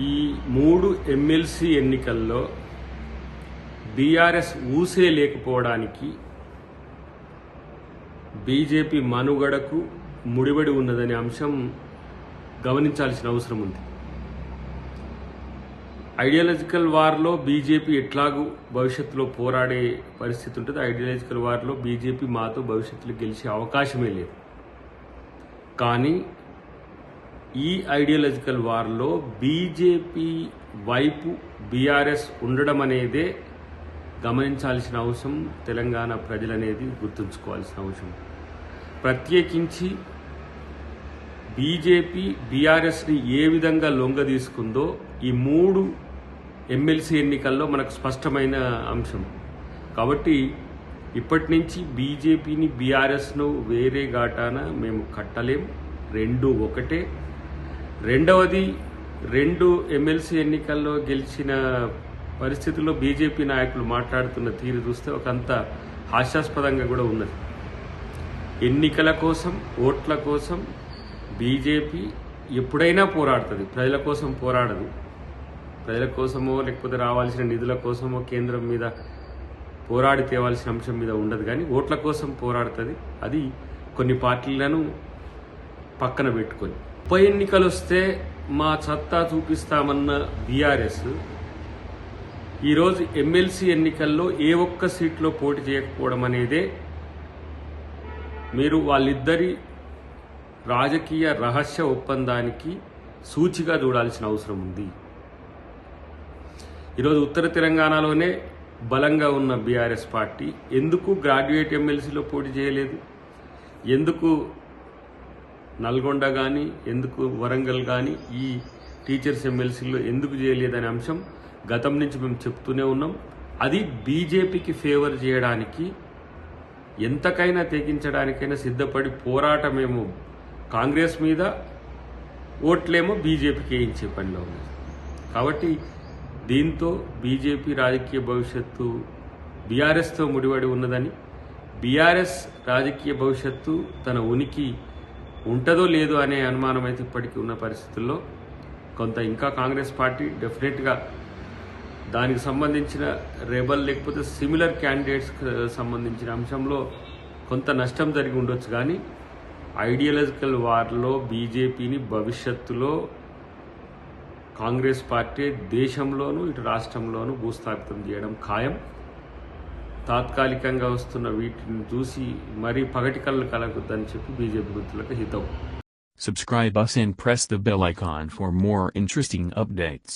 ఈ మూడు ఎమ్మెల్సీ ఎన్నికల్లో బీఆర్ఎస్ ఊసే లేకపోవడానికి బీజేపీ మనుగడకు ముడిబడి ఉన్నదనే అంశం గమనించాల్సిన అవసరం ఉంది. ఐడియాలజికల్ వార్లో బీజేపీ ఎట్లాగూ భవిష్యత్తులో పోరాడే పరిస్థితి ఉంటుంది. ఐడియాలజికల్ వార్లో బీజేపీ మాతో భవిష్యత్తులో గెలిచే అవకాశమే లేదు. కానీ ఈ ఐడియాలజికల్ వార్లో బీజేపీ వైపు బీఆర్ఎస్ ఉండడం అనేదే గమనించాల్సిన అవసరం తెలంగాణ ప్రజలనేది గుర్తుంచుకోవాల్సిన అవసరం ప్రత్యేకించి బీజేపీ బీఆర్ఎస్ని ఏ విధంగా లొంగ తీసుకుందో ఈ మూడు ఎమ్మెల్సీ ఎన్నికల్లో మనకు స్పష్టమైన అంశం. కాబట్టి ఇప్పటి నుంచి బీజేపీని బీఆర్ఎస్ను వేరే ఘాటాన మేము కట్టలేం. రెండు ఒకటే. రెండవది రెండు ఎమ్మెల్సీ ఎన్నికల్లో గెలిచిన పరిస్థితుల్లో బీజేపీ నాయకులు మాట్లాడుతున్న తీరు చూస్తే ఒకంత హాస్యాస్పదంగా కూడా ఉన్నది. ఎన్నికల కోసం ఓట్ల కోసం బీజేపీ ఎప్పుడైనా పోరాడుతుంది. ప్రజల కోసం పోరాడదు. ప్రజల కోసమో లేకపోతే రావాల్సిన నిధుల కోసమో కేంద్రం మీద పోరాడి తేవాల్సిన అంశం మీద ఉండదు. కానీ ఓట్ల కోసం పోరాడుతుంది. అది కొన్ని పార్టీలను పక్కన పెట్టుకొని. ఉప ఎన్నికలు వస్తే మా సత్తా చూపిస్తామన్న బీఆర్ఎస్ ఈరోజు ఎమ్మెల్సీ ఎన్నికల్లో ఏ ఒక్క సీట్లో పోటీ చేయకపోవడం అనేదే మీరు వాళ్ళిద్దరి రాజకీయ రహస్య ఒప్పందానికి సూచిగా చూడాల్సిన అవసరం ఉంది. ఈరోజు ఉత్తర తెలంగాణలోనే బలంగా ఉన్న బీఆర్ఎస్ పార్టీ ఎందుకు గ్రాడ్యుయేట్ ఎమ్మెల్సీలో పోటీ చేయలేదు? ఎందుకు నల్గొండ కానీ ఎందుకు వరంగల్ కానీ ఈ టీచర్స్ ఎమ్మెల్సీలో ఎందుకు చేయలేదనే అంశం గతం నుంచి మేము చెప్తూనే ఉన్నాం. అది బీజేపీకి ఫేవర్ చేయడానికి ఎంతకైనా తెగించడానికైనా సిద్ధపడి పోరాటమేమో కాంగ్రెస్ మీద ఓట్లేమో బీజేపీకి వేయించే పనిలో ఉంది కాబట్టి దీంతో బీజేపీ రాజకీయ భవిష్యత్తు బీఆర్ఎస్తో ముడిపడి ఉన్నదని బీఆర్ఎస్ రాజకీయ భవిష్యత్తు తన ఉనికి ఉంటుందో లేదో అనే అనుమానం అయితే ఇప్పటికీ ఉన్న పరిస్థితుల్లో కొంత ఇంకా కాంగ్రెస్ పార్టీ డెఫినెట్గా దానికి సంబంధించిన రెబల్ లేకపోతే సిమిలర్ క్యాండిడేట్స్ సంబంధించిన అంశంలో కొంత నష్టం జరిగి ఉండొచ్చు. కానీ ఐడియాలజికల్ వార్లో బీజేపీని భవిష్యత్తులో కాంగ్రెస్ పార్టీ దేశంలోనూ ఇటు రాష్ట్రంలోనూ భూస్థాపితం చేయడం ఖాయం. తాత్కాలికంగా వస్తున్న వీటిని చూసి మరీ పగటి కళ్ళు కలగొద్దని చెప్పి బీజేపీ గుర్తులకు హితవు Subscribe us and press the bell icon for more interesting updates.